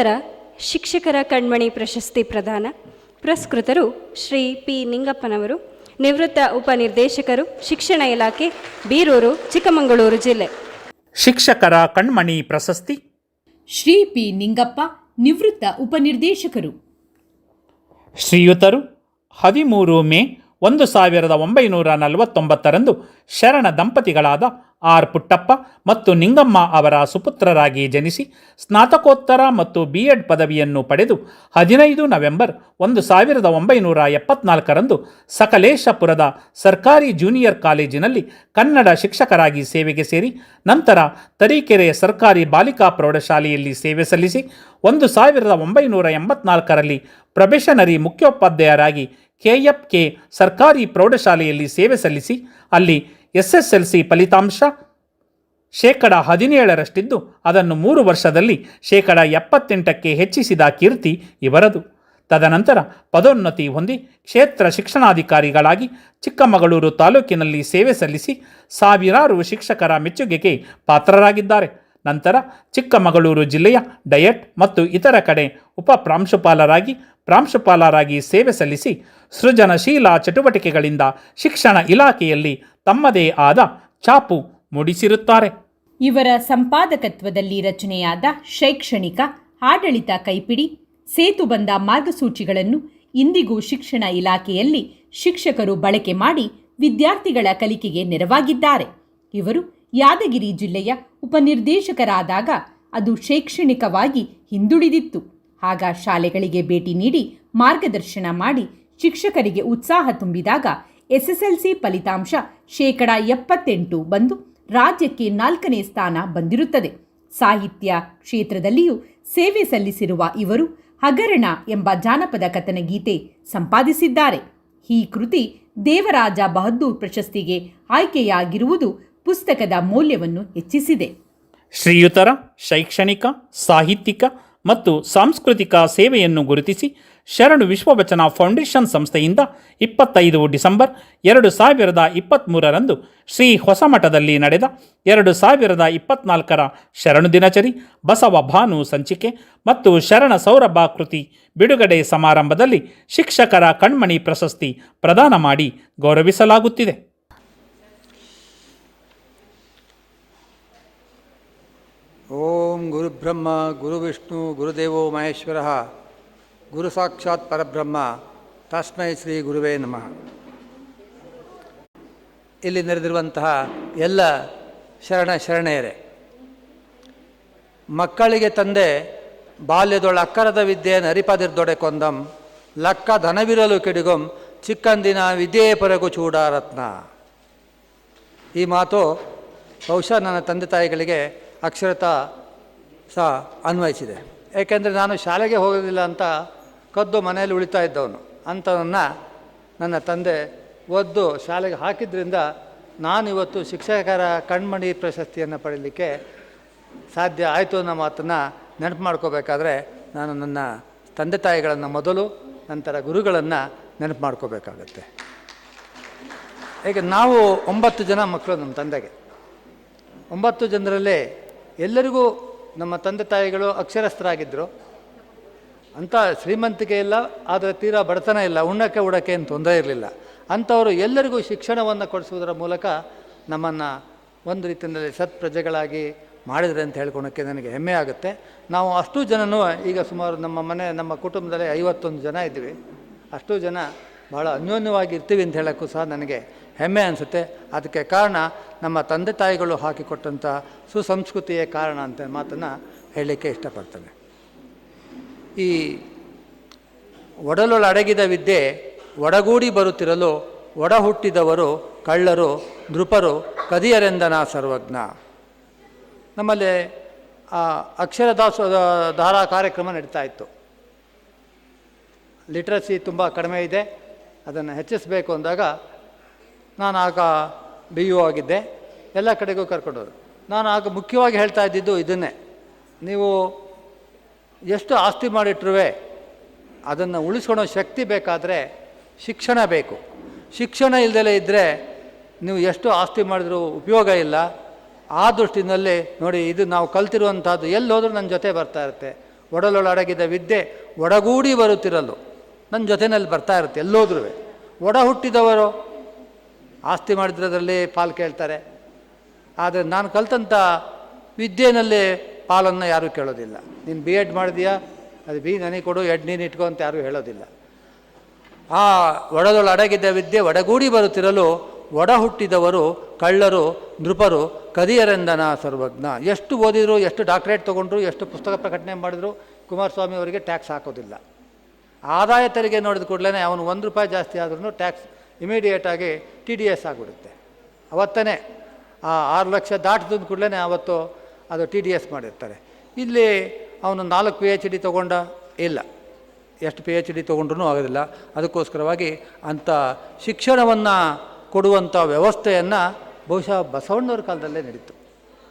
ನಂತರ ಶಿಕ್ಷಕರ ಕಣ್ಮಣಿ ಪ್ರಶಸ್ತಿ ಪ್ರದಾನ. ಪುರಸ್ಕೃತರು ಶ್ರೀ ಪಿ ನಿಂಗಪ್ಪನವರು ನಿವೃತ್ತ ಉಪನಿರ್ದೇಶಕರು ಶಿಕ್ಷಣ ಇಲಾಖೆ ಬೀರೂರು ಚಿಕ್ಕಮಗಳೂರು ಜಿಲ್ಲೆ. ಶಿಕ್ಷಕರ ಕಣ್ಮಣಿ ಪ್ರಶಸ್ತಿ. ಶ್ರೀ ಪಿ ನಿಂಗಪ್ಪ ನಿವೃತ್ತ ಉಪನಿರ್ದೇಶಕರು. ಶ್ರೀಯುತರು ಹದಿಮೂರು ಮೇ ಒಂದು ಸಾವಿರದ ಒಂಬೈನೂರ ನಲವತ್ತೊಂಬತ್ತರಂದು ಶರಣ ದಂಪತಿಗಳಾದ ಆರ್ ಪುಟ್ಟಪ್ಪ ಮತ್ತು ನಿಂಗಮ್ಮ ಅವರ ಸುಪುತ್ರರಾಗಿ ಜನಿಸಿ ಸ್ನಾತಕೋತ್ತರ ಮತ್ತು ಬಿ ಎಡ್ ಪದವಿಯನ್ನು ಪಡೆದು ಹದಿನೈದು ನವೆಂಬರ್ ಒಂದು ಸಾವಿರದ ಒಂಬೈನೂರ ಎಪ್ಪತ್ನಾಲ್ಕರಂದು ಸಕಲೇಶಪುರದ ಸರ್ಕಾರಿ ಜೂನಿಯರ್ ಕಾಲೇಜಿನಲ್ಲಿ ಕನ್ನಡ ಶಿಕ್ಷಕರಾಗಿ ಸೇವೆಗೆ ಸೇರಿ ನಂತರ ತರೀಕೆರೆಯ ಸರ್ಕಾರಿ ಬಾಲಿಕಾ ಪ್ರೌಢಶಾಲೆಯಲ್ಲಿ ಸೇವೆ ಸಲ್ಲಿಸಿ ಒಂದು ಸಾವಿರದ ಒಂಬೈನೂರ ಎಂಬತ್ನಾಲ್ಕರಲ್ಲಿ ಪ್ರೊಬೆಷನರಿ ಮುಖ್ಯೋಪಾಧ್ಯಾಯರಾಗಿ ಕೆಎಫ್ಕೆ ಸರ್ಕಾರಿ ಪ್ರೌಢಶಾಲೆಯಲ್ಲಿ ಸೇವೆ ಸಲ್ಲಿಸಿ ಅಲ್ಲಿ ಎಸ್ಎಸ್ಎಲ್ಸಿ ಫಲಿತಾಂಶ ಶೇಕಡ ಹದಿನೇಳರಷ್ಟಿದ್ದು ಅದನ್ನು ಮೂರು ವರ್ಷದಲ್ಲಿ ಶೇಕಡ ಎಪ್ಪತ್ತೆಂಟಕ್ಕೆ ಹೆಚ್ಚಿಸಿದ ಕೀರ್ತಿ ಇವರದು. ತದನಂತರ ಪದೋನ್ನತಿ ಹೊಂದಿ ಕ್ಷೇತ್ರ ಶಿಕ್ಷಣಾಧಿಕಾರಿಗಳಾಗಿ ಚಿಕ್ಕಮಗಳೂರು ತಾಲೂಕಿನಲ್ಲಿ ಸೇವೆ ಸಲ್ಲಿಸಿ ಸಾವಿರಾರು ಶಿಕ್ಷಕರ ಮೆಚ್ಚುಗೆಗೆ ಪಾತ್ರರಾಗಿದ್ದಾರೆ. ನಂತರ ಚಿಕ್ಕಮಗಳೂರು ಜಿಲ್ಲೆಯ ಡಯಟ್ ಮತ್ತು ಇತರ ಕಡೆ ಉಪ ಪ್ರಾಂಶುಪಾಲರಾಗಿ ಪ್ರಾಂಶುಪಾಲರಾಗಿ ಸೇವೆ ಸಲ್ಲಿಸಿ ಸೃಜನಶೀಲ ಚಟುವಟಿಕೆಗಳಿಂದ ಶಿಕ್ಷಣ ಇಲಾಖೆಯಲ್ಲಿ ತಮ್ಮದೇ ಆದ ಛಾಪು ಮೂಡಿಸಿರುತ್ತಾರೆ. ಇವರ ಸಂಪಾದಕತ್ವದಲ್ಲಿ ರಚನೆಯಾದ ಶೈಕ್ಷಣಿಕ, ಆಡಳಿತ ಕೈಪಿಡಿ ಸೇತುಬಂಧ ಮಾರ್ಗಸೂಚಿಗಳನ್ನು ಇಂದಿಗೂ ಶಿಕ್ಷಣ ಇಲಾಖೆಯಲ್ಲಿ ಶಿಕ್ಷಕರು ಬಳಕೆ ಮಾಡಿ ವಿದ್ಯಾರ್ಥಿಗಳ ಕಲಿಕೆಗೆ ನೆರವಾಗಿದ್ದಾರೆ. ಇವರು ಯಾದಗಿರಿ ಜಿಲ್ಲೆಯ ಉಪನಿರ್ದೇಶಕರಾದಾಗ ಅದು ಶೈಕ್ಷಣಿಕವಾಗಿ ಹಿಂದುಳಿದಿತ್ತು. ಆಗ ಶಾಲೆಗಳಿಗೆ ಭೇಟಿ ನೀಡಿ ಮಾರ್ಗದರ್ಶನ ಮಾಡಿ ಶಿಕ್ಷಕರಿಗೆ ಉತ್ಸಾಹ ತುಂಬಿದಾಗ ಎಸ್ಎಸ್ಎಲ್ಸಿ ಫಲಿತಾಂಶ ಶೇಕಡ ಎಪ್ಪತ್ತೆಂಟು ಬಂದು ರಾಜ್ಯಕ್ಕೆ ನಾಲ್ಕನೇ ಸ್ಥಾನ ಬಂದಿರುತ್ತದೆ. ಸಾಹಿತ್ಯ ಕ್ಷೇತ್ರದಲ್ಲಿಯೂ ಸೇವೆ ಸಲ್ಲಿಸಿರುವ ಇವರು ಹಗರಣ ಎಂಬ ಜಾನಪದ ಕಥನ ಗೀತೆ ಸಂಪಾದಿಸಿದ್ದಾರೆ. ಈ ಕೃತಿ ದೇವರಾಜ ಬಹದ್ದೂರ್ ಪ್ರಶಸ್ತಿಗೆ ಆಯ್ಕೆಯಾಗಿರುವುದು ಪುಸ್ತಕದ ಮೌಲ್ಯವನ್ನು ಹೆಚ್ಚಿಸಿದೆ. ಶ್ರೀಯುತರ ಶೈಕ್ಷಣಿಕ, ಸಾಹಿತ್ಯಿಕ ಮತ್ತು ಸಾಂಸ್ಕೃತಿಕ ಸೇವೆಯನ್ನು ಗುರುತಿಸಿ ಶರಣು ವಿಶ್ವವಚನ ಫೌಂಡೇಶನ್ ಸಂಸ್ಥೆಯಿಂದ ಇಪ್ಪತ್ತೈದು ಡಿಸೆಂಬರ್ ಎರಡು ಸಾವಿರದ ಇಪ್ಪತ್ತ್ಮೂರರಂದು ಶ್ರೀ ಹೊಸಮಠದಲ್ಲಿ ನಡೆದ ಎರಡು ಸಾವಿರದ ಇಪ್ಪತ್ನಾಲ್ಕರ ಶರಣು ದಿನಚರಿ ಬಸವ ಭಾನು ಸಂಚಿಕೆ ಮತ್ತು ಶರಣ ಸೌರಭ ಕೃತಿ ಬಿಡುಗಡೆ ಸಮಾರಂಭದಲ್ಲಿ ಶಿಕ್ಷಕರ ಕಣ್ಮಣಿ ಪ್ರಶಸ್ತಿ ಪ್ರದಾನ ಮಾಡಿ ಗೌರವಿಸಲಾಗುತ್ತಿದೆ. ಓಂ ಗುರುಬ್ರಹ್ಮ, ಗುರುವಿಷ್ಣು, ಗುರುದೇವೋ ಮಹೇಶ್ವರ. ಗುರು ಸಾಕ್ಷಾತ್ ಪರಬ್ರಹ್ಮ. ತಸ್ಮೈ ಶ್ರೀ ಗುರುವೇ ನಮಃ. ಇಲ್ಲಿ ನಡೆದಿರುವಂತಹ ಎಲ್ಲ ಶರಣ ಶರಣೆಯರೇ, ಮಕ್ಕಳಿಗೆ ತಂದೆ ಬಾಲ್ಯದೊಳ ಅಕ್ಕರದ ವಿದ್ಯೆಯನ್ನು ಅರಿಪದಿರ್ದೊಡೆ ಕೊಂದಂ, ಲಕ್ಕ ಧನವಿರಲು ಕೆಡಿಗೊಂ, ಚಿಕ್ಕಂದಿನ ವಿದ್ಯೆಯೇ ಪರಗು ಚೂಡಾರತ್ನ. ಈ ಮಾತು ಬಹುಶಃ ನನ್ನ ತಂದೆ ತಾಯಿಗಳಿಗೆ ಅಕ್ಷರತ ಸಹ ಅನ್ವಯಿಸಿದೆ. ಏಕೆಂದರೆ ನಾನು ಶಾಲೆಗೆ ಹೋಗೋದಿಲ್ಲ ಅಂತ ಕದ್ದು ಮನೆಯಲ್ಲಿ ಉಳಿತಾ ಇದ್ದವನು. ಅಂಥವನ್ನ ನನ್ನ ತಂದೆ ಒದ್ದು ಶಾಲೆಗೆ ಹಾಕಿದ್ರಿಂದ ನಾನಿವತ್ತು ಶಿಕ್ಷಕರ ಕಣ್ಮಣಿ ಪ್ರಶಸ್ತಿಯನ್ನು ಪಡೀಲಿಕ್ಕೆ ಸಾಧ್ಯ ಆಯಿತು ಅನ್ನೋ ಮಾತನ್ನು ನೆನಪು ಮಾಡ್ಕೋಬೇಕಾದ್ರೆ ನಾನು ನನ್ನ ತಂದೆ ತಾಯಿಗಳನ್ನು ಮೊದಲು, ನಂತರ ಗುರುಗಳನ್ನು ನೆನಪು ಮಾಡ್ಕೋಬೇಕಾಗತ್ತೆ. ಈಗ ನಾವು ಒಂಬತ್ತು ಜನ ಮಕ್ಕಳು ನಮ್ಮ ತಂದೆಗೆ. ಒಂಬತ್ತು ಜನರಲ್ಲಿ ಎಲ್ಲರಿಗೂ ನಮ್ಮ ತಂದೆ ತಾಯಿಗಳು ಅಕ್ಷರಸ್ಥರಾಗಿದ್ದರು. ಅಂಥ ಶ್ರೀಮಂತಿಕೆ ಇಲ್ಲ, ಆದರೆ ತೀರಾ ಬಡತನ ಇಲ್ಲ, ಉಣ್ಣಕ್ಕೆ ಉಡಕ್ಕೆ ಏನು ತೊಂದರೆ ಇರಲಿಲ್ಲ. ಅಂಥವರು ಎಲ್ಲರಿಗೂ ಶಿಕ್ಷಣವನ್ನು ಕೊಡಿಸುವುದರ ಮೂಲಕ ನಮ್ಮನ್ನು ಒಂದು ರೀತಿಯಲ್ಲಿ ಸತ್ಪ್ರಜೆಗಳಾಗಿ ಮಾಡಿದರೆ ಅಂತ ಹೇಳ್ಕೊಳೋಕ್ಕೆ ನನಗೆ ಹೆಮ್ಮೆ ಆಗುತ್ತೆ. ನಾವು ಅಷ್ಟು ಜನನೂ, ಈಗ ಸುಮಾರು ನಮ್ಮ ಮನೆ, ನಮ್ಮ ಕುಟುಂಬದಲ್ಲಿ ಐವತ್ತೊಂದು ಜನ ಇದ್ವಿ ಅಷ್ಟು ಜನ ಭಾಳ ಅನ್ಯೋನ್ಯವಾಗಿ ಇರ್ತೀವಿ ಅಂತ ಹೇಳೋಕ್ಕೂ ಸಹ ನನಗೆ ಹೆಮ್ಮೆ ಅನಿಸುತ್ತೆ. ಅದಕ್ಕೆ ಕಾರಣ ನಮ್ಮ ತಂದೆ ತಾಯಿಗಳು ಹಾಕಿಕೊಟ್ಟಂಥ ಸುಸಂಸ್ಕೃತಿಯೇ ಕಾರಣ ಅಂತ ಮಾತನ್ನು ಹೇಳಲಿಕ್ಕೆ ಇಷ್ಟಪಡ್ತೇನೆ. ಈ ಒಡಲೊಳ ಅಡಗಿದ ವಿದ್ಯೆ ಒಡಗೂಡಿ ಬರುತ್ತಿರಲು ಒಡ ಹುಟ್ಟಿದವರು ಕಳ್ಳರು ನೃಪರು ಕದಿಯರೆಂದನ ಸರ್ವಜ್ಞ. ನಮ್ಮಲ್ಲಿ ಆ, ಅಕ್ಷರದಾಸ ಧಾರಾ ಕಾರ್ಯಕ್ರಮ ನಡೀತಾ ಇತ್ತು. ಲಿಟ್ರಸಿ ತುಂಬ ಕಡಿಮೆ ಇದೆ. ಅದನ್ನು ಹೆಚ್ಚಿಸಬೇಕು ಅಂದಾಗ ನಾನು ಆಗ ಬಿ ಯು ಆಗಿದ್ದೆ. ಎಲ್ಲ ಕಡೆಗೂ ಕರ್ಕೊಂಡೋರು ನಾನು ಆಗ ಮುಖ್ಯವಾಗಿ ಹೇಳ್ತಾ ಇದ್ದಿದ್ದು ಇದನ್ನೇ. ನೀವು ಎಷ್ಟು ಆಸ್ತಿ ಮಾಡಿಟ್ರುವೆ, ಅದನ್ನು ಉಳಿಸ್ಕೊಳೋ ಶಕ್ತಿ ಬೇಕಾದರೆ ಶಿಕ್ಷಣ ಬೇಕು. ಶಿಕ್ಷಣ ಇಲ್ದಲೇ ಇದ್ದರೆ ನೀವು ಎಷ್ಟು ಆಸ್ತಿ ಮಾಡಿದ್ರೂ ಉಪಯೋಗ ಇಲ್ಲ. ಆ ದೃಷ್ಟಿನಲ್ಲಿ ನೋಡಿ, ಇದು ನಾವು ಕಲ್ತಿರುವಂಥದ್ದು ಎಲ್ಲಿ ಹೋದರೂ ನನ್ನ ಜೊತೆ ಬರ್ತಾ ಇರುತ್ತೆ. ಒಡಲೊಳಡಗಿದ ವಿದ್ಯೆ ಒಡಗೂಡಿ ಬರುತ್ತಿರಲು ನನ್ನ ಜೊತೆಯಲ್ಲಿ ಬರ್ತಾ ಇರುತ್ತೆ ಎಲ್ಲೋದ್ರೂ ಒಡ ಹುಟ್ಟಿದವರು ಆಸ್ತಿ ಮಾಡಿದ್ರದ್ರಲ್ಲಿ ಪಾಲು ಕೇಳ್ತಾರೆ. ಆದರೆ ನಾನು ಕಲ್ತಂಥ ವಿದ್ಯೆನಲ್ಲಿ ಪಾಲನ್ನು ಯಾರೂ ಕೇಳೋದಿಲ್ಲ. ನೀನು ಬಿ ಎಡ್ ಮಾಡಿದೀಯಾ? ಅದು ಬಿ ನನಗೆ ಕೊಡು ಎಡ್ ನೀನು ಇಟ್ಕೋ ಅಂತ ಯಾರೂ ಹೇಳೋದಿಲ್ಲ. ಆ ಒಡದೊಳ ಅಡಗಿದ್ದ ವಿದ್ಯೆ ಒಡಗೂಡಿ ಬರುತ್ತಿರಲು ಒಡ ಹುಟ್ಟಿದವರು ಕಳ್ಳರು, ನೃಪರು, ಕದಿಯರೆಂದನ ಸರ್ವಜ್ಞ. ಎಷ್ಟು ಓದಿದ್ರು, ಎಷ್ಟು ಡಾಕ್ಟರೇಟ್ ತೊಗೊಂಡ್ರು, ಎಷ್ಟು ಪುಸ್ತಕ ಪ್ರಕಟಣೆ ಮಾಡಿದ್ರು, ಕುಮಾರಸ್ವಾಮಿ ಅವರಿಗೆ ಟ್ಯಾಕ್ಸ್ ಹಾಕೋದಿಲ್ಲ. ಆದಾಯ ತೆರಿಗೆ ನೋಡಿದ ಕೂಡಲೇ ಅವನು ಒಂದು ರೂಪಾಯಿ ಜಾಸ್ತಿ ಆದ್ರೂ ಟ್ಯಾಕ್ಸ್ ಇಮಿಡಿಯೇಟಾಗಿ ಟಿ ಡಿ ಎಸ್ ಆಗಿಬಿಡುತ್ತೆ. ಅವತ್ತನೇ ಆ ಆರು ಲಕ್ಷ ದಾಟಿದ ಕೂಡಲೇ ಅವತ್ತು ಅದು ಟಿ ಡಿ ಎಸ್ ಮಾಡಿರ್ತಾರೆ. ಇಲ್ಲಿ ಅವನು ನಾಲ್ಕು ಪಿ ಎಚ್ ಡಿ ತೊಗೊಂಡ, ಇಲ್ಲ. ಎಷ್ಟು ಪಿ ಎಚ್ ಡಿ ತೊಗೊಂಡ್ರೂ ಆಗೋದಿಲ್ಲ. ಅದಕ್ಕೋಸ್ಕರವಾಗಿ ಅಂಥ ಶಿಕ್ಷಣವನ್ನು ಕೊಡುವಂಥ ವ್ಯವಸ್ಥೆಯನ್ನು ಬಹುಶಃ ಬಸವಣ್ಣವ್ರ ಕಾಲದಲ್ಲೇ ನಡೀತು.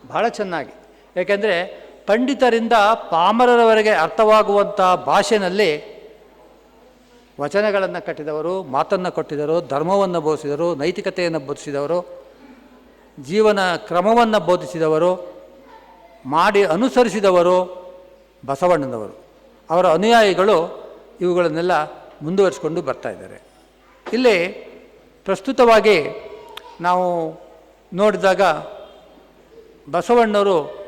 ಭಾಳ ಚೆನ್ನಾಗಿ. ಏಕೆಂದರೆ ಪಂಡಿತರಿಂದ ಪಾಮರರವರೆಗೆ ಅರ್ಥವಾಗುವಂಥ ಭಾಷೆನಲ್ಲಿ ವಚನಗಳನ್ನು ಕಟ್ಟಿದವರು, ಮಾತನ್ನು ಕೊಟ್ಟಿದರು ಧರ್ಮವನ್ನು ಬೋಧಿಸಿದರು ನೈತಿಕತೆಯನ್ನು ಬೋಧಿಸಿದವರು, ಜೀವನ ಕ್ರಮವನ್ನು ಬೋಧಿಸಿದವರು ಮಾಡಿ ಅನುಸರಿಸಿದವರು ಬಸವಣ್ಣನವರು. ಅವರ ಅನುಯಾಯಿಗಳು ಇವುಗಳನ್ನೆಲ್ಲ ಮುಂದುವರಿಸಿಕೊಂಡು ಬರ್ತಾ ಇದ್ದಾರೆ. ಇಲ್ಲಿ ಪ್ರಸ್ತುತವಾಗಿ ನಾವು ನೋಡಿದಾಗ ಬಸವಣ್ಣವರು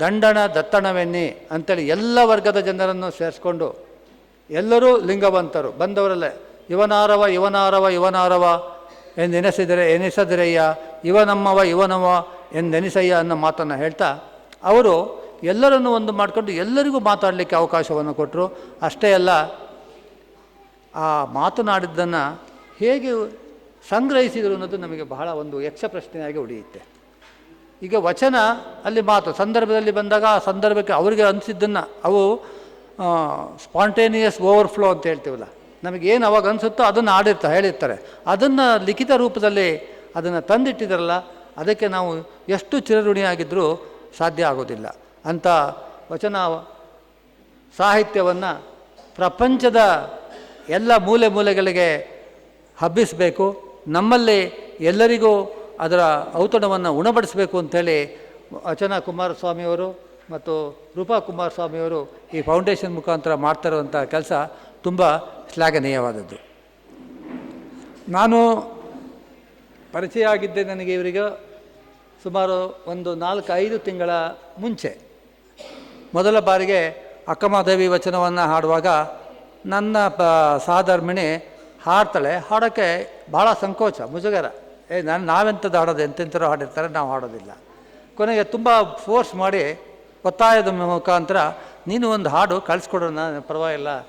ದಂಡನ, ದತ್ತಣವೆನ್ನಿ ಅಂತೇಳಿ ಎಲ್ಲ ವರ್ಗದ ಜನರನ್ನು ಸೇರಿಸ್ಕೊಂಡು ಎಲ್ಲರೂ ಲಿಂಗವಂತರು, ಬಂದವರಲ್ಲೇ ಇವನಾರವ ಇವನಾರವ ಇವನಾರವ ಎಂದೆನಿಸಿದರೆ ಎನಿಸದಿರಯ್ಯ, ಇವನಮ್ಮವ, ಇವನವ ಎಂದೆನಿಸಯ್ಯ ಅನ್ನೋ ಮಾತನ್ನು ಹೇಳ್ತಾ, ಅವರು ಎಲ್ಲರನ್ನು ಒಂದು ಮಾಡಿಕೊಂಡು ಎಲ್ಲರಿಗೂ ಮಾತಾಡಲಿಕ್ಕೆ ಅವಕಾಶವನ್ನು ಕೊಟ್ಟರು ಅಷ್ಟೇ ಅಲ್ಲ, ಆ ಮಾತನಾಡಿದ್ದನ್ನು ಹೇಗೆ ಸಂಗ್ರಹಿಸಿದರು ಅನ್ನೋದು ನಮಗೆ ಬಹಳ ಒಂದು ಯಕ್ಷ ಪ್ರಶ್ನೆಯಾಗಿ ಉಳಿಯುತ್ತೆ. ಈಗ ವಚನ ಅಲ್ಲಿ ಮಾತು, ಸಂದರ್ಭದಲ್ಲಿ ಬಂದಾಗ ಆ ಸಂದರ್ಭಕ್ಕೆ ಅವರಿಗೆ ಅನಿಸಿದ್ದನ್ನು ಅವು ಸ್ಪಾಂಟೇನಿಯಸ್ ಓವರ್ಫ್ಲೋ ಅಂತ ಹೇಳ್ತೀವಲ್ಲ ಏನು ಅವಾಗ ಅನಿಸುತ್ತೋ ಅದನ್ನು ಆಡಿರ್ತಾರೆ ಹೇಳಿರ್ತಾರೆ. ಅದನ್ನು ಲಿಖಿತ ರೂಪದಲ್ಲಿ ಅದನ್ನು ತಂದಿಟ್ಟಿದ್ದಾರಲ್ಲ ಅದಕ್ಕೆ ನಾವು ಎಷ್ಟು ಚಿರಋಣಿಯಾಗಿದ್ದರೂ ಸಾಧ್ಯ ಆಗೋದಿಲ್ಲ. ಅಂಥ ವಚನ ಸಾಹಿತ್ಯವನ್ನು ಪ್ರಪಂಚದ ಎಲ್ಲ ಮೂಲೆ ಮೂಲೆಗಳಿಗೆ ಹಬ್ಬಿಸಬೇಕು. ನಮ್ಮಲ್ಲಿ ಎಲ್ಲರಿಗೂ ಅದರ ಔತಣವನ್ನು ಉಣಬಡಿಸಬೇಕು ಅಂಥೇಳಿ ವಚನ ಕುಮಾರಸ್ವಾಮಿಯವರು ಮತ್ತು ರೂಪಾ ಕುಮಾರಸ್ವಾಮಿಯವರು ಈ ಫೌಂಡೇಶನ್ ಮುಖಾಂತರ ಮಾಡ್ತಾ ಇರುವಂಥ ಕೆಲಸ ತುಂಬ ಶ್ಲಾಘನೀಯವಾದದ್ದು. ನಾನು ಪರಿಚಯ ಆಗಿದ್ದೆ ನನಗೆ ಇವರಿಗೆ ಸುಮಾರು ಒಂದು ನಾಲ್ಕು ಐದು ತಿಂಗಳ ಮುಂಚೆ ಮೊದಲ ಬಾರಿಗೆ ಅಕ್ಕಮಾದೇವಿ ವಚನವನ್ನು ಹಾಡುವಾಗ ನನ್ನ ಪ ಸಹಧರ್ಮಿಣಿ ಹಾಡ್ತಾಳೆ. ಹಾಡೋಕ್ಕೆ ಭಾಳ ಸಂಕೋಚ, ಮುಜುಗರ. ಏ, ನಾನು ನಾವೆಂಥದ್ದು ಹಾಡೋದು ಎಂತೆಂಥರೋ ಹಾಡಿರ್ತಾರೆ, ನಾವು ಹಾಡೋದಿಲ್ಲ. ಕೊನೆಗೆ ತುಂಬ ಫೋರ್ಸ್ ಮಾಡಿ ಒತ್ತಾಯದ ಮುಖಾಂತರ, ನೀನು ಒಂದು ಹಾಡು ಕಳಿಸ್ಕೊಡೋಣ ಪರವಾಗಿಲ್ಲ.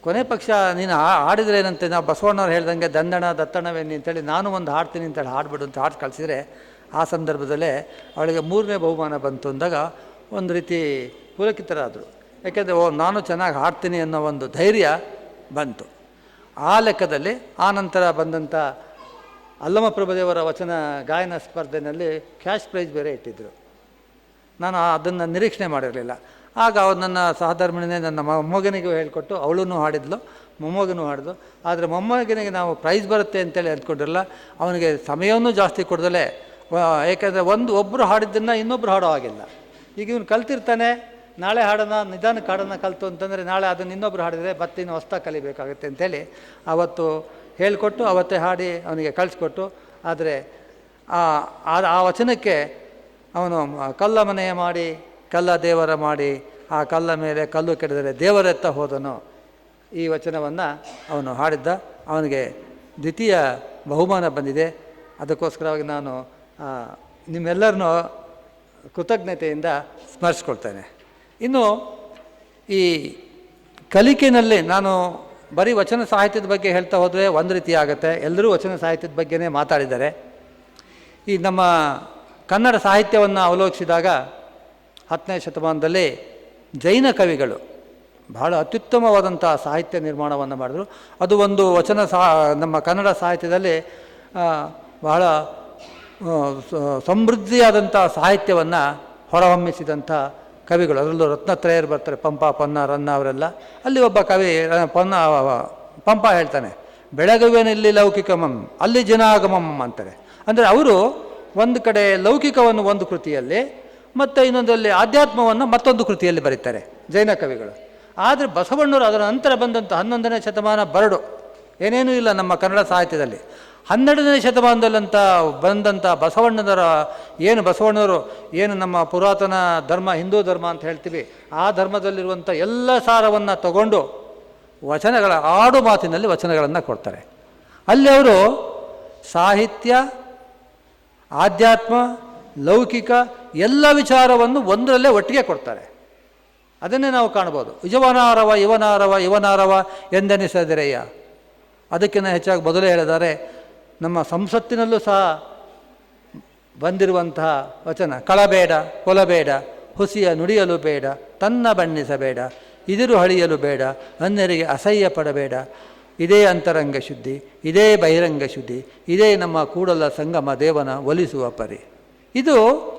ಕೊನೆ ಪಕ್ಷ ನೀನು ಹಾಡಿದ್ರೆ ಏನಂತೆ? ನಾವು ಬಸವಣ್ಣವ್ರು ಹೇಳ್ದಂಗೆ ದಂದಣ ದತ್ತಣವೇನಿ? ಅಂತೇಳಿ, ನಾನು ಒಂದು ಹಾಡ್ತೀನಿ ಅಂತೇಳಿ ಹಾಡ್ಬಿಡು ಅಂತ ಹಾಡು ಕಳಿಸಿದರೆ ಆ ಸಂದರ್ಭದಲ್ಲೇ ಅವಳಿಗೆ ಮೂರನೇ ಬಹುಮಾನ ಬಂತು ಅಂದಾಗ ಒಂದು ರೀತಿ ಪುಲಕಿತರಾದರು. ಯಾಕೆಂದರೆ, ಓ, ನಾನು ಚೆನ್ನಾಗಿ ಹಾಡ್ತೀನಿ ಅನ್ನೋ ಒಂದು ಧೈರ್ಯ ಬಂತು. ಆ ಲೆಕ್ಕದಲ್ಲಿ ಆ ನಂತರ ಬಂದಂಥ ಅಲ್ಲಮ ಪ್ರಭುದೇವರ ವಚನ ಗಾಯನ ಸ್ಪರ್ಧೆಯಲ್ಲಿ ಕ್ಯಾಶ್ ಪ್ರೈಸ್ ಬೇರೆ ಇಟ್ಟಿದ್ದರು ನಾನು ಅದನ್ನು ನಿರೀಕ್ಷಣೆ ಮಾಡಿರಲಿಲ್ಲ. ಆಗ ಅವ್ರು ನನ್ನ ಸಹಧರ್ಮಿಣಿನೇ ನನ್ನ ಮೊಮ್ಮಗನಿಗೂ ಹೇಳಿಕೊಟ್ಟು ಅವಳೂ ಹಾಡಿದ್ಲು, ಮೊಮ್ಮಗನೂ ಹಾಡಿದ್ಲು. ಆದರೆ ಮೊಮ್ಮಗನಿಗೆ ನಾವು ಪ್ರೈಸ್ ಬರುತ್ತೆ ಅಂತೇಳಿ ಅಂದ್ಕೊಂಡಿರಲ್ಲ, ಅವನಿಗೆ ಸಮಯವನ್ನೂ ಜಾಸ್ತಿ ಕೊಡ್ದಲೆ ಏಕೆಂದರೆ ಒಂದು ಒಬ್ಬರು ಹಾಡಿದ್ದನ್ನು ಇನ್ನೊಬ್ಬರು ಹಾಡೋ ಹಾಗಿಲ್ಲ. ಈಗ ಇವನು ಕಲ್ತಿರ್ತಾನೆ, ನಾಳೆ ಹಾಡೋಣ, ನಿಧಾನಕ್ಕೆ ಹಾಡೋಣ ಕಲಿತು ಅಂತಂದರೆ ನಾಳೆ ಅದನ್ನು ಇನ್ನೊಬ್ರು ಹಾಡಿದರೆ ಮತ್ತೆ ಹೊಸ್ತ ಕಲಿಬೇಕಾಗುತ್ತೆ ಅಂತೇಳಿ ಆವತ್ತು ಹೇಳಿಕೊಟ್ಟು, ಅವತ್ತೇ ಹಾಡಿ ಅವನಿಗೆ ಕಳಿಸ್ಕೊಟ್ಟು, ಆದರೆ ಆ ವಚನಕ್ಕೆ ಅವನು ಕಲ್ಲ ಮನೆಯ ಮಾಡಿ, ಕಲ್ಲ ದೇವರ ಮಾಡಿ, ಆ ಕಲ್ಲ ಮೇಲೆ ಕಲ್ಲು ಕೆಡದರೆ ದೇವರೆತ್ತ ಹೋದನು. ಈ ವಚನವನ್ನು ಅವನು ಹಾಡಿದ್ದ. ಅವನಿಗೆ ದ್ವಿತೀಯ ಬಹುಮಾನ ಬಂದಿದೆ. ಅದಕ್ಕೋಸ್ಕರವಾಗಿ ನಾನು ನಿಮ್ಮೆಲ್ಲರನ್ನೂ ಕೃತಜ್ಞತೆಯಿಂದ ಸ್ಮರಿಸ್ಕೊಳ್ತೇನೆ. ಇನ್ನು ಈ ಕಲಿಕೆಯಲ್ಲಿ ನಾನು ಬರೀ ವಚನ ಸಾಹಿತ್ಯದ ಬಗ್ಗೆ ಹೇಳ್ತಾ ಹೋದರೆ ಒಂದು ರೀತಿ ಆಗುತ್ತೆ. ಎಲ್ಲರೂ ವಚನ ಸಾಹಿತ್ಯದ ಬಗ್ಗೆನೇ ಮಾತಾಡಿದ್ದಾರೆ. ಈ ನಮ್ಮ ಕನ್ನಡ ಸಾಹಿತ್ಯವನ್ನು ಅವಲೋಕಿಸಿದಾಗ ಹತ್ತನೇ ಶತಮಾನದಲ್ಲಿ ಜೈನ ಕವಿಗಳು ಬಹಳ ಅತ್ಯುತ್ತಮವಾದಂಥ ಸಾಹಿತ್ಯ ನಿರ್ಮಾಣವನ್ನು ಮಾಡಿದರು. ಅದು ಒಂದು ವಚನ ಸಾ ನಮ್ಮ ಕನ್ನಡ ಸಾಹಿತ್ಯದಲ್ಲಿ ಬಹಳ ಸಮೃದ್ಧಿಯಾದಂಥ ಸಾಹಿತ್ಯವನ್ನು ಹೊರಹೊಮ್ಮಿಸಿದಂಥ ಕವಿಗಳು. ಅದರಲ್ಲೂ ರತ್ನತ್ರಯರು ಬರ್ತಾರೆ, ಪಂಪ, ಪನ್ನ, ರನ್ನ ಅವರೆಲ್ಲ. ಅಲ್ಲಿ ಒಬ್ಬ ಕವಿ ಪನ್ನ ಪಂಪ ಹೇಳ್ತಾನೆ ಬೆಳಗವೇನಲ್ಲಿ ಲೌಕಿಕಮಂ, ಅಲ್ಲಿ ಜನಾಗಮಂ ಅಂತಾರೆ. ಅಂದರೆ ಅವರು ಒಂದು ಕಡೆ ಲೌಕಿಕವನ್ನು ಒಂದು ಕೃತಿಯಲ್ಲಿ, ಮತ್ತು ಇನ್ನೊಂದರಲ್ಲಿ ಆಧ್ಯಾತ್ಮವನ್ನು ಮತ್ತೊಂದು ಕೃತಿಯಲ್ಲಿ ಬರೀತಾರೆ, ಜೈನ ಕವಿಗಳು. ಆದರೆ ಬಸವಣ್ಣರು ಅದರ ನಂತರ ಬಂದಂಥ ಹನ್ನೊಂದನೇ ಶತಮಾನ ಬರಡು. ಏನೇನೂ ಇಲ್ಲ ನಮ್ಮ ಕನ್ನಡ ಸಾಹಿತ್ಯದಲ್ಲಿ. ಹನ್ನೆರಡನೇ ಶತಮಾನದಲ್ಲಂತ ಬಂದಂಥ ಬಸವಣ್ಣನವರ ಏನು ಬಸವಣ್ಣರು ಏನು ನಮ್ಮ ಪುರಾತನ ಧರ್ಮ, ಹಿಂದೂ ಧರ್ಮ ಅಂತ ಹೇಳ್ತೀವಿ, ಆ ಧರ್ಮದಲ್ಲಿರುವಂಥ ಎಲ್ಲ ಸಾರವನ್ನು ತಗೊಂಡು ವಚನಗಳ, ಆಡು ಮಾತಿನಲ್ಲಿ ವಚನಗಳನ್ನು ಕೊಡ್ತಾರೆ. ಅಲ್ಲಿ ಅವರು ಸಾಹಿತ್ಯ, ಆಧ್ಯಾತ್ಮ, ಲೌಕಿಕ ಎಲ್ಲ ವಿಚಾರವನ್ನು ಒಂದರಲ್ಲೇ ಒಟ್ಟಿಗೆ ಕೊಡ್ತಾರೆ. ಅದನ್ನೇ ನಾವು ಕಾಣ್ಬೋದು. ಯುವನಾರವ ಯುವನಾರವ ಯುವನಾರವ ಎಂದೆನಿಸದಿರಯ್ಯ ಅದಕ್ಕಿಂತ ಹೆಚ್ಚಾಗಿ ಮೊದಲೇ ಹೇಳಿದ್ದಾರೆ ನಮ್ಮ ಸಂಸತ್ತಿನಲ್ಲೂ ಸಹ ಬಂದಿರುವಂತಹ ವಚನ, ಕಳಬೇಡ, ಕೊಲಬೇಡ, ಹುಸಿಯ ನುಡಿಯಲು ಬೇಡ, ತನ್ನ ಬಣ್ಣಿಸಬೇಡ, ಇದಿರು ಹಳಿಯಲು ಬೇಡ, ಅನ್ಯರಿಗೆ ಅಸಹ್ಯ ಪಡಬೇಡ. ಇದೇ ಅಂತರಂಗ ಶುದ್ಧಿ, ಇದೇ ಬಹಿರಂಗ ಶುದ್ಧಿ, ಇದೇ ನಮ್ಮ ಕೂಡಲ ಸಂಗಮ ದೇವನ ಒಲಿಸುವ ಪರಿ. ಇದು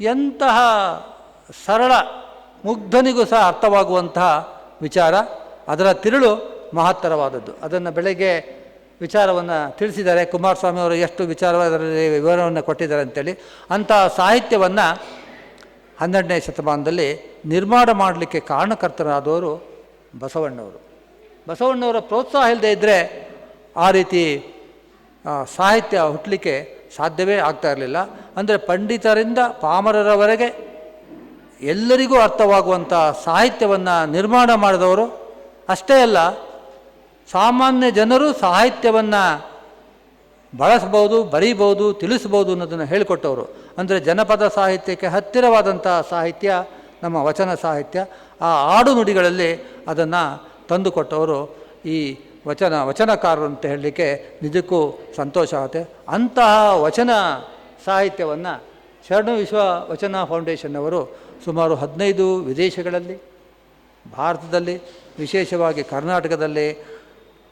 ಎಂತಹ ಸರಳ, ಮುಗ್ಧನಿಗೂ ಸಹ ಅರ್ಥವಾಗುವಂತಹ ವಿಚಾರ, ಅದರ ತಿರುಳು ಮಹತ್ತರವಾದದ್ದು. ಅದನ್ನು ಬೆಳಗ್ಗೆ ವಿಚಾರವನ್ನು ತಿಳಿಸಿದ್ದಾರೆ. ಕುಮಾರಸ್ವಾಮಿ ಅವರು ಎಷ್ಟು ವಿಚಾರ ಅದರಲ್ಲಿ ವಿವರವನ್ನು ಕೊಟ್ಟಿದ್ದಾರೆ ಅಂತೇಳಿ. ಅಂತಹ ಸಾಹಿತ್ಯವನ್ನು ಹನ್ನೆರಡನೇ ಶತಮಾನದಲ್ಲಿ ನಿರ್ಮಾಣ ಮಾಡಲಿಕ್ಕೆ ಕಾರಣಕರ್ತರಾದವರು ಬಸವಣ್ಣವರು. ಬಸವಣ್ಣವರ ಪ್ರೋತ್ಸಾಹ ಇಲ್ಲದೆ ಇದ್ದರೆ ಆ ರೀತಿ ಸಾಹಿತ್ಯ ಹುಟ್ಟಲಿಕ್ಕೆ ಸಾಧ್ಯವೇ ಆಗ್ತಾ ಇರಲಿಲ್ಲ. ಅಂದರೆ ಪಂಡಿತರಿಂದ ಪಾಮರರವರೆಗೆ ಎಲ್ಲರಿಗೂ ಅರ್ಥವಾಗುವಂಥ ಸಾಹಿತ್ಯವನ್ನು ನಿರ್ಮಾಣ ಮಾಡಿದವರು ಅಷ್ಟೇ ಅಲ್ಲ ಸಾಮಾನ್ಯ ಜನರು ಸಾಹಿತ್ಯವನ್ನು ಬಳಸ್ಬೋದು ಬರೀಬೋದು ತಿಳಿಸ್ಬೋದು ಅನ್ನೋದನ್ನು ಹೇಳಿಕೊಟ್ಟವರು. ಅಂದರೆ ಜನಪದ ಸಾಹಿತ್ಯಕ್ಕೆ ಹತ್ತಿರವಾದಂಥ ಸಾಹಿತ್ಯ, ನಮ್ಮ ವಚನ ಸಾಹಿತ್ಯ, ಆ ಆಡು ನುಡಿಗಳಲ್ಲಿ ಅದನ್ನು ತಂದುಕೊಟ್ಟವರು ಈ ವಚನ, ವಚನಕಾರರು ಅಂತ ಹೇಳಲಿಕ್ಕೆ ನಿಜಕ್ಕೂ ಸಂತೋಷ ಆಗುತ್ತೆ. ಅಂತಹ ವಚನ ಸಾಹಿತ್ಯವನ್ನು ಶರಣ ವಿಶ್ವ ವಚನ ಫೌಂಡೇಶನ್ನವರು ಸುಮಾರು ಹದಿನೈದು ವಿದೇಶಗಳಲ್ಲಿ, ಭಾರತದಲ್ಲಿ, ವಿಶೇಷವಾಗಿ ಕರ್ನಾಟಕದಲ್ಲಿ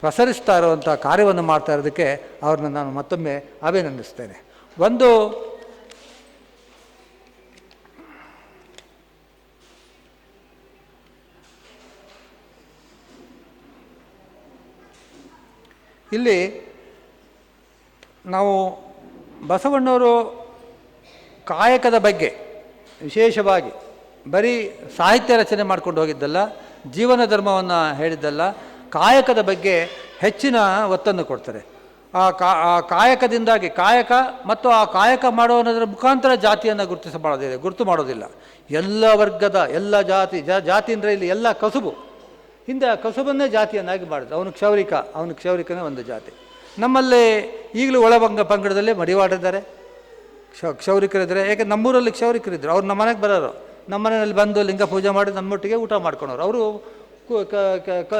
ಪ್ರಸರಿಸ್ತಾ ಇರುವಂಥ ಕಾರ್ಯವನ್ನು ಮಾಡ್ತಾ ಇರೋದಕ್ಕೆ ಅವ್ರನ್ನ ನಾನು ಮತ್ತೊಮ್ಮೆ ಅಭಿನಂದಿಸ್ತೇನೆ. ಒಂದು ಇಲ್ಲಿ ನಾವು ಬಸವಣ್ಣವರು ಕಾಯಕದ ಬಗ್ಗೆ ವಿಶೇಷವಾಗಿ ಬರೀ ಸಾಹಿತ್ಯ ರಚನೆ ಮಾಡ್ಕೊಂಡು ಹೋಗಿದ್ದಲ್ಲ, ಜೀವನ ಧರ್ಮವನ್ನು ಹೇಳಿದ್ದಲ್ಲ ಕಾಯಕದ ಬಗ್ಗೆ ಹೆಚ್ಚಿನ ಒತ್ತನ್ನು ಕೊಡ್ತಾರೆ. ಆ ಕಾ, ಆ ಕಾಯಕದಿಂದಾಗಿ ಕಾಯಕ ಮತ್ತು ಆ ಕಾಯಕ ಮಾಡೋದ್ರ ಮುಖಾಂತರ ಜಾತಿಯನ್ನು ಗುರುತಿಸ ಮಾಡೋದಿಲ್ಲ ಗುರುತು ಮಾಡೋದಿಲ್ಲ. ಎಲ್ಲ ವರ್ಗದ, ಎಲ್ಲ ಜಾತಿ ಜಾತಿ ಅಂದರೆ ಇಲ್ಲಿ ಎಲ್ಲ ಕಸುಬು. ಹಿಂದೆ ಕಸುಬನ್ನೇ ಜಾತಿಯನ್ನಾಗಿ ಮಾಡಿದ್ರು. ಅವನು ಕ್ಷೌರಿಕ, ಅವನು ಕ್ಷೌರಿಕನೇ ಒಂದು ಜಾತಿ. ನಮ್ಮಲ್ಲಿ ಈಗಲೂ ಒಳಭಂಗ ಪಂಗಡದಲ್ಲೇ ಮಡಿವಾಡಿದ್ದಾರೆ. ಕ್ಷ ಕ್ಷೌರಿಕರಿದ್ದಾರೆ ಯಾಕೆ ನಮ್ಮೂರಲ್ಲಿ ಕ್ಷೌರಿಕರಿದ್ದರು ಅವ್ರು ನಮ್ಮ ಮನೆಗೆ ಬರೋರು. ನಮ್ಮ ಮನೆಯಲ್ಲಿ ಬಂದು ಲಿಂಗ ಪೂಜೆ ಮಾಡಿ ನಮ್ಮೊಟ್ಟಿಗೆ ಊಟ ಮಾಡ್ಕೊಳೋರು. ಅವರು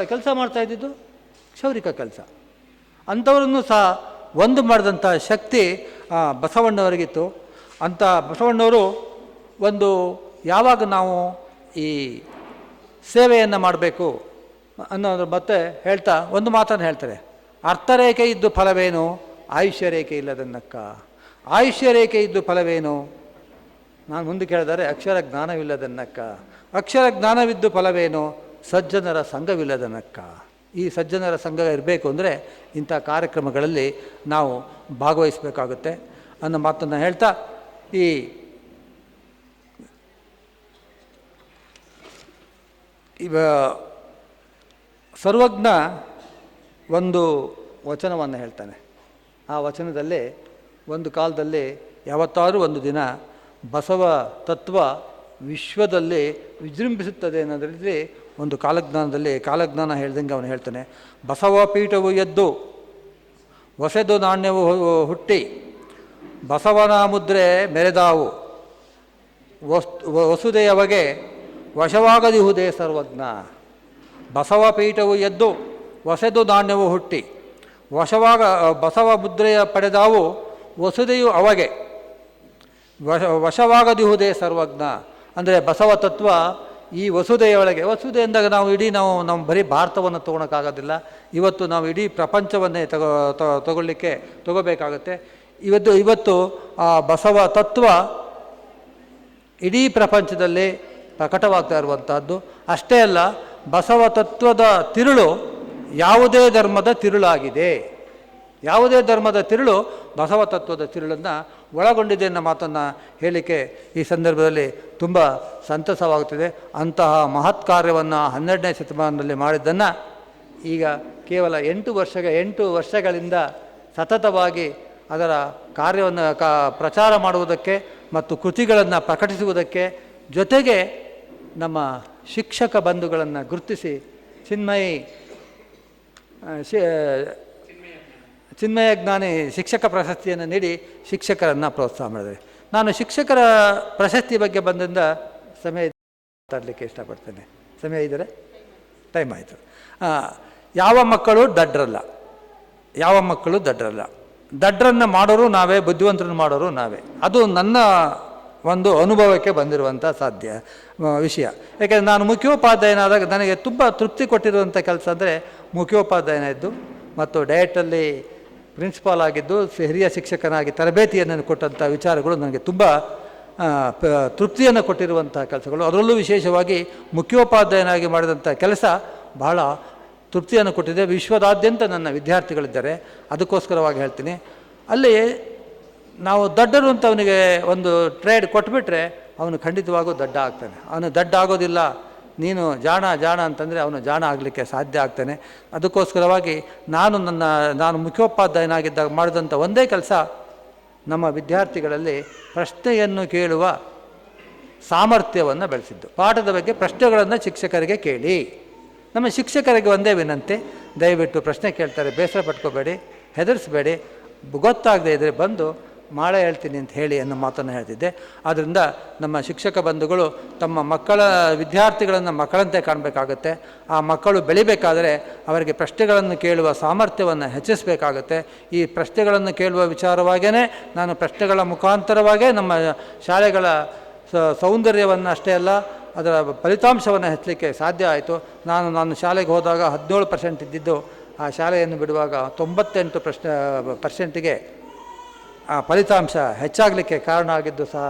ಕೆಲಸ ಮಾಡ್ತಾ ಇದ್ದಿದ್ದು ಕ್ಷೌರಿಕ ಕೆಲಸ. ಅಂಥವ್ರನ್ನು ಸಹ ಒಂದು ಮಾಡಿದಂಥ ಶಕ್ತಿ ಬಸವಣ್ಣವರಿಗಿತ್ತು. ಅಂಥ ಬಸವಣ್ಣವರು ಒಂದು ಯಾವಾಗ ನಾವು ಈ ಸೇವೆಯನ್ನು ಮಾಡಬೇಕು ಅನ್ನೋದ್ರ ಮತ್ತೆ ಹೇಳ್ತಾ ಒಂದು ಮಾತನ್ನು ಹೇಳ್ತಾರೆ. ಅರ್ಥರೇಖೆ ಇದ್ದು ಫಲವೇನು? ಆಯುಷ್ಯ ರೇಖೆ ಇಲ್ಲದನ್ನಕ್ಕ. ಆಯುಷ್ಯ ರೇಖೆ ಇದ್ದು ಫಲವೇನು? ನಾನು ಮುಂದೆ ಕೇಳಿದರೆ ಅಕ್ಷರ ಜ್ಞಾನವಿಲ್ಲದನ್ನಕ್ಕ. ಅಕ್ಷರ ಜ್ಞಾನವಿದ್ದು ಫಲವೇನು? ಸಜ್ಜನರ ಸಂಘವಿಲ್ಲದನಕ್ಕ ಈ ಸಜ್ಜನರ ಸಂಘ ಇರಬೇಕು ಅಂದರೆ ಇಂಥ ಕಾರ್ಯಕ್ರಮಗಳಲ್ಲಿ ನಾವು ಭಾಗವಹಿಸಬೇಕಾಗುತ್ತೆ. ಅನ್ನೋ ಮಾತನ್ನು ಹೇಳ್ತಾ, ಈ ಇವ ಸರ್ವಜ್ಞ ಒಂದು ವಚನವನ್ನು ಹೇಳ್ತಾನೆ. ಆ ವಚನದಲ್ಲಿ ಒಂದು ಕಾಲದಲ್ಲಿ ಯಾವತ್ತಾದರೂ ಒಂದು ದಿನ ಬಸವ ತತ್ವ ವಿಶ್ವದಲ್ಲಿ ವಿಜೃಂಭಿಸುತ್ತದೆ ಅನ್ನೋದರಲ್ಲಿ ಒಂದು ಕಾಲಜ್ಞಾನದಲ್ಲಿ, ಕಾಲಜ್ಞಾನ ಹೇಳ್ದಂಗೆ ಅವನು ಹೇಳ್ತಾನೆ, ಬಸವ ಪೀಠವು ಎದ್ದು ಹೊಸೆದು ನಾಣ್ಯವು ಹುಟ್ಟಿ, ಬಸವನ ಮುದ್ರೆ ಮೆರೆದಾವು ವಸ್ತು ವಸುದೆಯವಗೆ ವಶವಾಗದಿಹುದೇ ಸರ್ವಜ್ಞ. ಬಸವ ಪೀಠವು ಎದ್ದು ಹೊಸೆದು ನಾಣ್ಯವು ಹುಟ್ಟಿ, ವಶವಾಗ, ಬಸವ ಮುದ್ರೆಯ ಪಡೆದಾವು, ವಸುದೆಯು ಅವಗೆ, ವಶ, ವಶವಾಗದಿಹುದೇ ಸರ್ವಜ್ಞ. ಅಂದರೆ ಬಸವ ತತ್ವ ಈ ವಸುದೆಯೊಳಗೆ ವಸುದೆ ಅಂದಾಗ ನಾವು ಇಡೀ ನಾವು ನಮ್ಮ ಬರೀ ಭಾರತವನ್ನು ತೊಗೊಳಕ್ಕಾಗೋದಿಲ್ಲ. ಇವತ್ತು ನಾವು ಇಡೀ ಪ್ರಪಂಚವನ್ನೇ ತಗೋ ತಗೊಳ್ಳಿಕ್ಕೆ ತಗೋಬೇಕಾಗತ್ತೆ. ಇವತ್ತು ಇವತ್ತು ಆ ಬಸವ ತತ್ವ ಇಡೀ ಪ್ರಪಂಚದಲ್ಲಿ ಪ್ರಕಟವಾಗ್ತಾ ಇರುವಂಥದ್ದು ಅಷ್ಟೇ ಅಲ್ಲ, ಬಸವ ತತ್ವದ ತಿರುಳು ಯಾವುದೇ ಧರ್ಮದ ತಿರುಳಾಗಿದೆ. ಯಾವುದೇ ಧರ್ಮದ ತಿರುಳು ಬಸವ ತತ್ವದ ತಿರುಳನ್ನು ಒಳಗೊಂಡಿದೆ ಅನ್ನೋ ಮಾತನ್ನು ಹೇಳಿಕೆ ಈ ಸಂದರ್ಭದಲ್ಲಿ ತುಂಬ ಸಂತಸವಾಗುತ್ತಿದೆ. ಅಂತಹ ಮಹತ್ ಕಾರ್ಯವನ್ನು ಹನ್ನೆರಡನೇ ಶತಮಾನದಲ್ಲಿ ಮಾಡಿದ್ದನ್ನು ಈಗ ಕೇವಲ ಎಂಟು ವರ್ಷ ಎಂಟು ವರ್ಷಗಳಿಂದ ಸತತವಾಗಿ ಅದರ ಕಾರ್ಯವನ್ನು ಕ, ಪ್ರಚಾರ ಮಾಡುವುದಕ್ಕೆ ಮತ್ತು ಕೃತಿಗಳನ್ನು ಪ್ರಕಟಿಸುವುದಕ್ಕೆ ಜೊತೆಗೆ ನಮ್ಮ ಶಿಕ್ಷಕ ಬಂಧುಗಳನ್ನು ಗುರುತಿಸಿ ಚಿನ್ಮಯಿ ಚಿನ್ಮಯ ಜ್ಞಾನಿ ಶಿಕ್ಷಕ ಪ್ರಶಸ್ತಿಯನ್ನು ನೀಡಿ ಶಿಕ್ಷಕರನ್ನು ಪ್ರೋತ್ಸಾಹ ಮಾಡಿದ್ದಾರೆ ನಾನು ಶಿಕ್ಷಕರ ಪ್ರಶಸ್ತಿ ಬಗ್ಗೆ ಬಂದಿಂದ ಸಮಯ ಮಾತಾಡಲಿಕ್ಕೆ ಇಷ್ಟಪಡ್ತೇನೆ. ಸಮಯ ಇದ್ದರೆ ಟೈಮ್ ಆಯಿತು. ಯಾವ ಮಕ್ಕಳು ದಡ್ರಲ್ಲ. ಯಾವ ಮಕ್ಕಳು ದಡ್ರಲ್ಲ. ದಡ್ರನ್ನು ಮಾಡೋರು ನಾವೇ, ಬುದ್ಧಿವಂತರನ್ನು ಮಾಡೋರು ನಾವೇ. ಅದು ನನ್ನ ಒಂದು ಅನುಭವಕ್ಕೆ ಬಂದಿರುವಂಥ ಸಾಧ್ಯ ವಿಷಯ. ಯಾಕೆಂದರೆ ನಾನು ಮುಖ್ಯೋಪಾಧ್ಯಾಯನಾದಾಗ ನನಗೆ ತುಂಬ ತೃಪ್ತಿ ಕೊಟ್ಟಿರುವಂಥ ಕೆಲಸ ಅಂದರೆ ಮುಖ್ಯೋಪಾಧ್ಯಾಯನ ಇದ್ದು, ಮತ್ತು ಡಯಟಲ್ಲಿ ಪ್ರಿನ್ಸಿಪಾಲ್ ಆಗಿದ್ದು ಹಿರಿಯ ಶಿಕ್ಷಕನಾಗಿ ತರಬೇತಿಯನ್ನು ಕೊಟ್ಟಂಥ ವಿಚಾರಗಳು ನನಗೆ ತುಂಬ ತೃಪ್ತಿಯನ್ನು ಕೊಟ್ಟಿರುವಂಥ ಕೆಲಸಗಳು. ಅದರಲ್ಲೂ ವಿಶೇಷವಾಗಿ ಮುಖ್ಯೋಪಾಧ್ಯಾಯನಾಗಿ ಮಾಡಿದಂಥ ಕೆಲಸ ಬಹಳ ತೃಪ್ತಿಯನ್ನು ಕೊಟ್ಟಿದೆ. ವಿಶ್ವದಾದ್ಯಂತ ನನ್ನ ವಿದ್ಯಾರ್ಥಿಗಳಿದ್ದಾರೆ. ಅದಕ್ಕೋಸ್ಕರವಾಗಿ ಹೇಳ್ತೀನಿ. ಅಲ್ಲಿ ನಾವು ದಡ್ಡರು ಅಂತ ಅವನಿಗೆ ಒಂದು ಟ್ರೇಡ್ ಕೊಟ್ಬಿಟ್ರೆ ಅವನು ಖಂಡಿತವಾಗೂ ದಡ್ಡ ಆಗ್ತಾನೆ. ಅವನು ದಡ್ಡ ಆಗೋದಿಲ್ಲ. ನೀನು ಜಾಣ ಜಾಣ ಅಂತಂದರೆ ಅವನು ಜಾಣ ಆಗಲಿಕ್ಕೆ ಸಾಧ್ಯ ಆಗ್ತಾನೆ. ಅದಕ್ಕೋಸ್ಕರವಾಗಿ ನಾನು ನನ್ನ, ನಾನು ಮುಖ್ಯೋಪಾಧ್ಯಾಯನಾಗಿದ್ದಾಗ ಮಾಡಿದಂಥ ಒಂದೇ ಕೆಲಸ ನಮ್ಮ ವಿದ್ಯಾರ್ಥಿಗಳಲ್ಲಿ ಪ್ರಶ್ನೆಯನ್ನು ಕೇಳುವ ಸಾಮರ್ಥ್ಯವನ್ನು ಬೆಳೆಸಿದ್ದು. ಪಾಠದ ಬಗ್ಗೆ ಪ್ರಶ್ನೆಗಳನ್ನು ಶಿಕ್ಷಕರಿಗೆ ಕೇಳಿ. ನಮ್ಮ ಶಿಕ್ಷಕರಿಗೆ ಒಂದೇ ವಿನಂತಿ, ದಯವಿಟ್ಟು ಪ್ರಶ್ನೆ ಕೇಳ್ತಾರೆ, ಬೇಸರ ಪಟ್ಕೋಬೇಡಿ, ಹೆದರಿಸಬೇಡಿ. ಗೊತ್ತಾಗದೇ ಇದ್ದರೆ ಬಂದು ಮಾಳೆ ಹೇಳ್ತೀನಿ ಅಂತ ಹೇಳಿ ಅನ್ನೋ ಮಾತನ್ನು ಹೇಳ್ತಿದ್ದೆ. ಆದ್ದರಿಂದ ನಮ್ಮ ಶಿಕ್ಷಕ ಬಂಧುಗಳು ತಮ್ಮ ಮಕ್ಕಳ ವಿದ್ಯಾರ್ಥಿಗಳನ್ನು ಮಕ್ಕಳಂತೆ ಕಾಣಬೇಕಾಗತ್ತೆ. ಆ ಮಕ್ಕಳು ಬೆಳಿಬೇಕಾದರೆ ಅವರಿಗೆ ಪ್ರಶ್ನೆಗಳನ್ನು ಕೇಳುವ ಸಾಮರ್ಥ್ಯವನ್ನು ಹೆಚ್ಚಿಸಬೇಕಾಗತ್ತೆ. ಈ ಪ್ರಶ್ನೆಗಳನ್ನು ಕೇಳುವ ವಿಚಾರವಾಗಿಯೇ ನಾನು ಪ್ರಶ್ನೆಗಳ ಮುಖಾಂತರವಾಗೇ ನಮ್ಮ ಶಾಲೆಗಳ ಸೌಂದರ್ಯವನ್ನು ಅಷ್ಟೇ ಅಲ್ಲ, ಅದರ ಫಲಿತಾಂಶವನ್ನು ಹೆಚ್ಚಲಿಕ್ಕೆ ಸಾಧ್ಯ ಆಯಿತು. ನಾನು ನಾನು ಶಾಲೆಗೆ ಹೋದಾಗ ಹದಿನೇಳು ಪರ್ಸೆಂಟ್ ಇದ್ದಿದ್ದು, ಆ ಶಾಲೆಯನ್ನು ಬಿಡುವಾಗ ತೊಂಬತ್ತೆಂಟು ಪ್ರಶ್ನೆ ಪರ್ಸೆಂಟಿಗೆ ಆ ಫಲಿತಾಂಶ ಹೆಚ್ಚಾಗಲಿಕ್ಕೆ ಕಾರಣ ಆಗಿದ್ದು ಸಹ,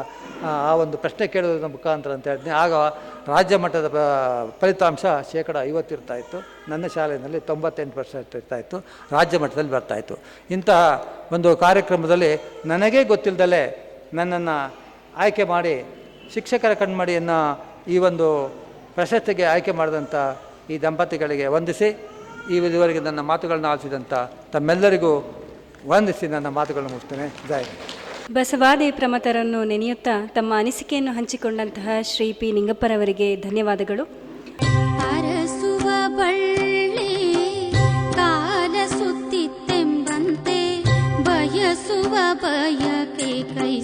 ಆ ಒಂದು ಪ್ರಶ್ನೆ ಕೇಳೋದ್ರ ಮುಖಾಂತರ ಅಂತ ಹೇಳ್ತೀನಿ. ಆಗ ರಾಜ್ಯ ಮಟ್ಟದ ಫಲಿತಾಂಶ ಶೇಕಡ ಐವತ್ತು ಇತ್ತು. ನನ್ನ ಶಾಲೆಯಲ್ಲಿ ತೊಂಬತ್ತೆಂಟು ಪರ್ಸೆಂಟ್ ಇರ್ತಾಯಿತ್ತು ರಾಜ್ಯ ಮಟ್ಟದಲ್ಲಿ ಬರ್ತಾಯಿತ್ತು ಇಂತಹ ಒಂದು ಕಾರ್ಯಕ್ರಮದಲ್ಲಿ ನನಗೇ ಗೊತ್ತಿಲ್ಲದಲೇ ನನ್ನನ್ನು ಆಯ್ಕೆ ಮಾಡಿ ಶಿಕ್ಷಕರ ಕಣ್ಮಡಿಯನ್ನು ಈ ಒಂದು ಪ್ರಶಸ್ತಿಗೆ ಆಯ್ಕೆ ಮಾಡಿದಂಥ ಈ ದಂಪತಿಗಳಿಗೆ ವಂದಿಸಿ, ಈ ಇದುವರೆಗೆ ನನ್ನ ಮಾತುಗಳನ್ನು ಆಲಿಸಿದಂಥ ತಮ್ಮೆಲ್ಲರಿಗೂ ವಂದಿಸಿ ನನ್ನ ಮಾತುಗಳನ್ನು ಮುಗಿಸ್ತೇನೆ ಜೈ ಹಿಂದ್. ಬಸವಾದಿ ಪ್ರಮತರನ್ನು ನೆನೆಯುತ್ತಾ ತಮ್ಮ ಅನಿಸಿಕೆಯನ್ನು ಹಂಚಿಕೊಂಡಂತಹ ಶ್ರೀ ಪಿ ನಿಂಗಪ್ಪರವರಿಗೆ ಧನ್ಯವಾದಗಳು ಅರಸುವ ಬಳ್ಳಿ ಕಾಲ ಸುತ್ತಿತ್ತೆಂಬಂತೆ ಬಯಸುವ ಬಯಕೆ ಕೈ